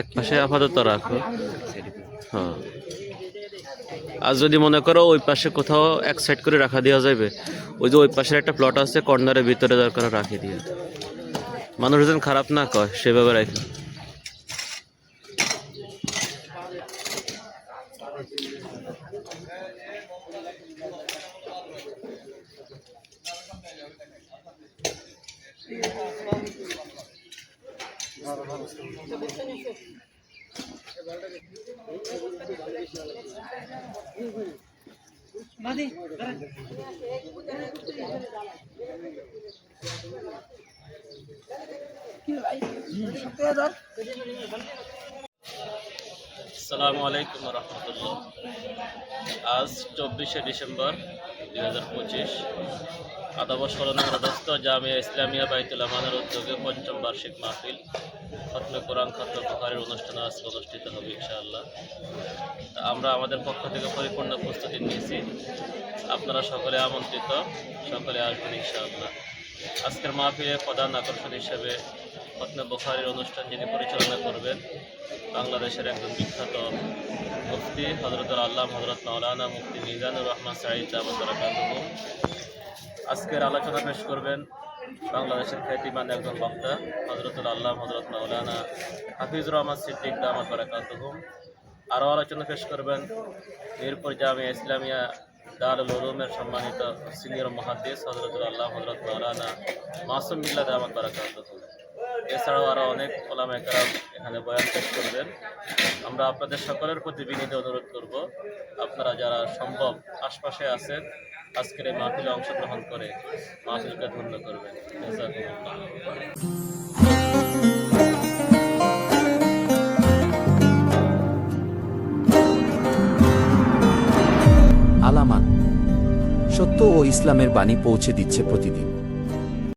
এক পাশে আপাতত রাখো। হ্যাঁ। আর যদি মনে করো ওই পাশে কোথাও এক সাইড করে রাখা দেওয়া যাবে ওই যে ওই পাশের একটা প্লট আছে কর্নারের ভিতরে দরকার রাখি দিয়ে। মানুষজন খারাপ না কয়, সেভাবে রাখি। মাদি কি ভাই? আসসালামু আলাইকুম রহমতুল্লাহ। আজ চব্বিশে ডিসেম্বর দুই হাজার পঁচিশ। আদাব স্মরণদস্ত জামিয়া ইসলামিয়া বাইতুল আমানের উদ্যোগে পঞ্চম বার্ষিক মাহফিল। খতমে কোরআন খতমে বুখারের অনুষ্ঠান আজ অনুষ্ঠিত হবে ইনশাআল্লাহ। আমরা আমাদের পক্ষ থেকে পরিপূর্ণ প্রস্তুতি নিয়েছি। আপনারা সকলে আমন্ত্রিত, সকলে আসবেন ইনশাআল্লাহ। আজকের মাহফিলে প্রধান আকর্ষণ হিসেবে খতমে বুখারের অনুষ্ঠান যিনি পরিচালনা করবেন, বাংলাদেশের একজন বিখ্যাত মুফতি হজরতুল আল্লাহ হজরত মাওলানা মুফতি মিজানুর রহমান সাঈদ দাবত বারাকাতুহু আজকের আলোচনা পেশ করবেন বাংলাদেশের খ্যাতিমান একজন বক্তা হজরতুল আল্লাহ হজরত মাওলানা হাফিজুর রহমান সিদ্দিক দামত বারাকাতুহুম আরও আলোচনা পেশ করবেন মিরপুর জামিয়া ইসলামিয়া দারুল উলুমের সম্মানিত সিনিয়র মহাদেশ হজরতুল আল্লাহ হজরত মাওলানা মাসুম বিল্লাহ দামত বারাকাতুহুম এছাড়াও আরও অনেক ওলামা একরাম এখানে বয়ান পেশ করবেন। আমরা আপনাদের সকলের প্রতি বিনীত অনুরোধ করব, আপনারা যারা সম্ভব আশপাশে আছেন, আজকের এই মাহফিলে অংশগ্রহণ করে মাহফিলকে ধন্য করবেন। আলামান সত্য ও ইসলামের বাণী পৌঁছে দিচ্ছে প্রতিদিন।